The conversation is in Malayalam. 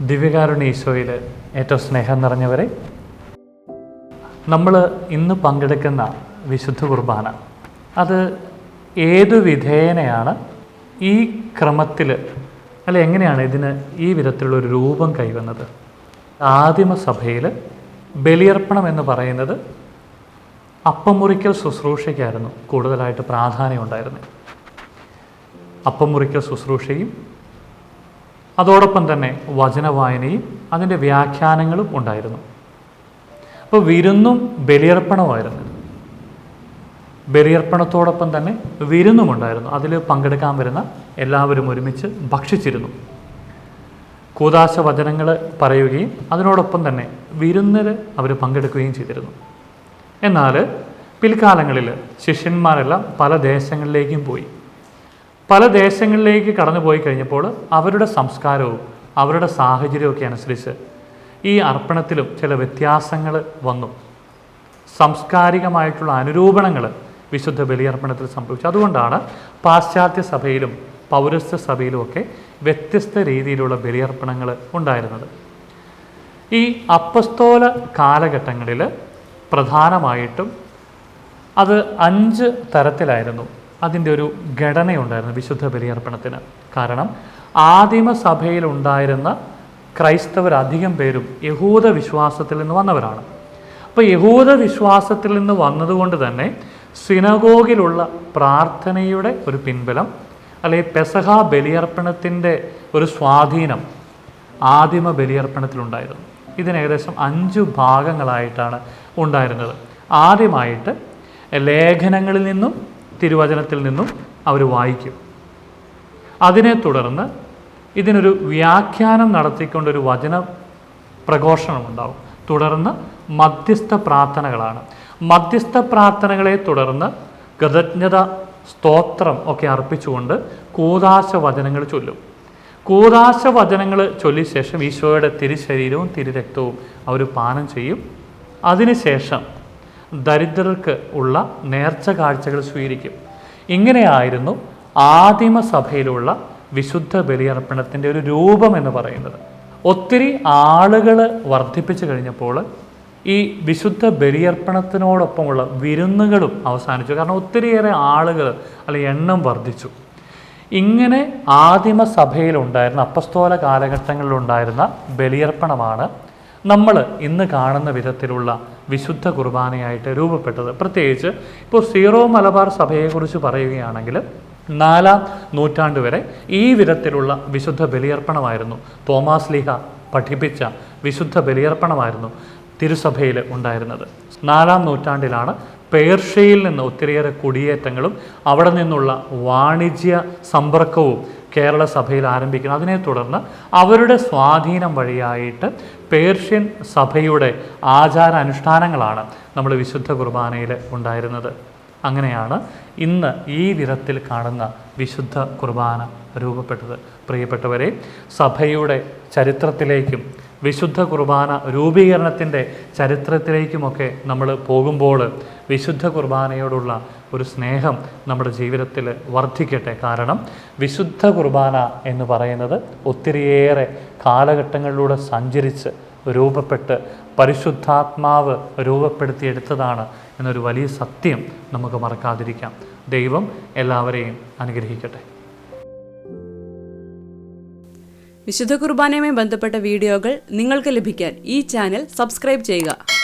ദിവ്യകാരുണ്യ ഈശോയിൽ ഏറ്റവും സ്നേഹം നിറഞ്ഞവരെ നമ്മൾ ഇന്ന് പങ്കെടുക്കുന്ന വിശുദ്ധ കുർബാന അത് ഏതു വിധേയനെയാണ് ഈ ക്രമത്തിൽ അല്ല എങ്ങനെയാണ് ഇതിന് ഈ വിധത്തിലുള്ള ഒരു രൂപം കൈവന്നത്? ആദിമ സഭയിൽ ബലിയർപ്പണം എന്ന് പറയുന്നത് അപ്പമുറിക്കൽ ശുശ്രൂഷയ്ക്കായിരുന്നു കൂടുതലായിട്ട് പ്രാധാന്യം ഉണ്ടായിരുന്നത്. അപ്പം മുറിക്കൽ ശുശ്രൂഷയും അതോടൊപ്പം തന്നെ വചനവായനയും അതിന്റെ വ്യാഖ്യാനങ്ങളും ഉണ്ടായിരുന്നു. അപ്പോൾ വിരുന്നും ബലിയർപ്പണമായിരുന്നു ബലിയർപ്പണത്തോടൊപ്പം തന്നെ വിരുന്നുമുണ്ടായിരുന്നു അതിൽ പങ്കെടുക്കാൻ വരുന്ന എല്ലാവരും ഒരുമിച്ച് ഭക്ഷിച്ചിരുന്നു. കൂതാശ വചനങ്ങൾ പറയുകയും അതിനോടൊപ്പം തന്നെ വിരുന്നിൽ അവർ പങ്കെടുക്കുകയും ചെയ്തിരുന്നു. എന്നാൽ പിൽക്കാലങ്ങളിൽ ശിഷ്യന്മാരെല്ലാം പല ദേശങ്ങളിലേക്കും പോയി. പല ദേശങ്ങളിലേക്ക് കടന്നു പോയി കഴിഞ്ഞപ്പോൾ അവരുടെ സംസ്കാരവും അവരുടെ സാഹചര്യവും ഒക്കെ അനുസരിച്ച് ഈ അർപ്പണത്തിലും ചില വ്യത്യാസങ്ങൾ വന്നു. സാംസ്കാരികമായിട്ടുള്ള അനുരൂപണങ്ങൾ വിശുദ്ധ ബലിയർപ്പണത്തിൽ സംഭവിച്ചു. അതുകൊണ്ടാണ് പാശ്ചാത്യ സഭയിലും പൗരസ്ത്യ സഭയിലുമൊക്കെ വ്യത്യസ്ത രീതിയിലുള്ള ബലിയർപ്പണങ്ങൾ ഉണ്ടായിരുന്നത്. ഈ അപ്പസ്തോല കാലഘട്ടങ്ങളിൽ പ്രധാനമായിട്ടും അത് അഞ്ച് തരത്തിലായിരുന്നു. അതിന്റെ ഒരു ഘടനയുണ്ടായിരുന്നു വിശുദ്ധ ബലിയർപ്പണത്തിന്. കാരണം ആദിമ സഭയിലുണ്ടായിരുന്ന ക്രൈസ്തവരധികം പേരും യഹൂദ വിശ്വാസത്തിൽ നിന്ന് വന്നവരാണ്. അപ്പോൾ യഹൂദ വിശ്വാസത്തിൽ നിന്ന് വന്നതുകൊണ്ട് തന്നെ സിനഗോഗിലുള്ള പ്രാർത്ഥനയുടെ ഒരു പിൻബലം അല്ലെങ്കിൽ പെസഹ ബലിയർപ്പണത്തിന്റെ ഒരു സ്വാധീനം ആദിമ ബലിയർപ്പണത്തിലുണ്ടായിരുന്നു. ഇതിന് ഏകദേശം അഞ്ച് ഭാഗങ്ങളായിട്ടാണ് ഉണ്ടായിരുന്നത്. ആദ്യമായിട്ട് ലേഖനങ്ങളിൽ നിന്നും തിരുവചനത്തിൽ നിന്നും അവർ വായിക്കും. അതിനെ തുടർന്ന് ഇതിനൊരു വ്യാഖ്യാനം നടത്തിക്കൊണ്ടൊരു വചന പ്രഘോഷണമുണ്ടാവും. തുടർന്ന് മധ്യസ്ഥ പ്രാർത്ഥനകളാണ്. മധ്യസ്ഥ പ്രാർത്ഥനകളെ തുടർന്ന് കൃതജ്ഞത സ്തോത്രം ഒക്കെ അർപ്പിച്ചുകൊണ്ട് കൂതാശ വചനങ്ങൾ ചൊല്ലും. കൂതാശ വചനങ്ങൾ ചൊല്ലിയ ശേഷം ഈശോയുടെ തിരുശരീരവും തിരുരക്തവും അവർ പാനം ചെയ്യും. അതിനുശേഷം ദരിദ്രർക്ക് ഉള്ള നേർച്ച കാഴ്ചകൾ സ്വീകരിക്കും. ഇങ്ങനെയായിരുന്നു ആദിമ സഭയിലുള്ള വിശുദ്ധ ബലിയർപ്പണത്തിന്റെ ഒരു രൂപം എന്ന് പറയുന്നത്. ഒത്തിരി ആളുകൾ വർദ്ധിപ്പിച്ചു കഴിഞ്ഞപ്പോൾ ഈ വിശുദ്ധ ബലിയർപ്പണത്തിനോടൊപ്പമുള്ള വിരുന്നുകളും അവസാനിച്ചു. കാരണം ഒത്തിരിയേറെ ആളുകൾ അല്ലെ എണ്ണം വർദ്ധിച്ചു. ഇങ്ങനെ ആദിമ സഭയിലുണ്ടായിരുന്ന അപ്പസ്തോല കാലഘട്ടങ്ങളിലുണ്ടായിരുന്ന ബലിയർപ്പണമാണ് നമ്മൾ ഇന്ന് കാണുന്ന വിധത്തിലുള്ള വിശുദ്ധ കുർബാനയായിട്ട് രൂപപ്പെട്ടത്. പ്രത്യേകിച്ച് ഇപ്പോൾ സീറോ മലബാർ സഭയെക്കുറിച്ച് പറയുകയാണെങ്കിൽ നാലാം നൂറ്റാണ്ട് വരെ ഈ വിധത്തിലുള്ള വിശുദ്ധ ബലിയർപ്പണമായിരുന്നു. തോമാസ് ലീഹ പഠിപ്പിച്ച വിശുദ്ധ ബലിയർപ്പണമായിരുന്നു തിരുസഭയിൽ ഉണ്ടായിരുന്നത്. നാലാം നൂറ്റാണ്ടിലാണ് പേർഷ്യയിൽ നിന്ന് ഒത്തിരിയേറെ കുടിയേറ്റങ്ങളും അവിടെ നിന്നുള്ള വാണിജ്യ സമ്പർക്കവും കേരള സഭയിൽ ആരംഭിക്കുന്നത് അതിനെ തുടർന്ന് അവരുടെ സ്വാധീനം വഴിയായിട്ട് പേർഷ്യൻ സഭയുടെ ആചാര അനുഷ്ഠാനങ്ങളാണ് നമ്മൾ വിശുദ്ധ കുർബാനയിൽ ഉണ്ടായിരുന്നത്. അങ്ങനെയാണ് ഇന്ന് ഈ വിധത്തിൽ കാണുന്ന വിശുദ്ധ കുർബാന രൂപപ്പെട്ടത്. പ്രിയപ്പെട്ടവരെ സഭയുടെ ചരിത്രത്തിലേക്കും വിശുദ്ധ കുർബാന രൂപീകരണത്തിന്റെ ചരിത്രത്തിലേക്കുമൊക്കെ നമ്മൾ പോകുമ്പോൾ വിശുദ്ധ കുർബാനയോടുള്ള ഒരു സ്നേഹം നമ്മുടെ ജീവിതത്തിൽ വർദ്ധിക്കട്ടെ. കാരണം വിശുദ്ധ കുർബാന എന്ന് പറയുന്നത് ഒത്തിരിയേറെ കാലഘട്ടങ്ങളിലൂടെ സഞ്ചരിച്ച് രൂപപ്പെട്ട് പരിശുദ്ധാത്മാവ് രൂപപ്പെടുത്തിയെടുത്തതാണ് എന്നൊരു വലിയ സത്യം നമുക്ക് മറക്കാതിരിക്കാം. ദൈവം എല്ലാവരെയും അനുഗ്രഹിക്കട്ടെ. വിശുദ്ധ കുർബാനയുമായി ബന്ധപ്പെട്ട വീഡിയോകൾ നിങ്ങൾക്ക് ലഭിക്കാൻ ഈ ചാനൽ സബ്സ്ക്രൈബ് ചെയ്യുക.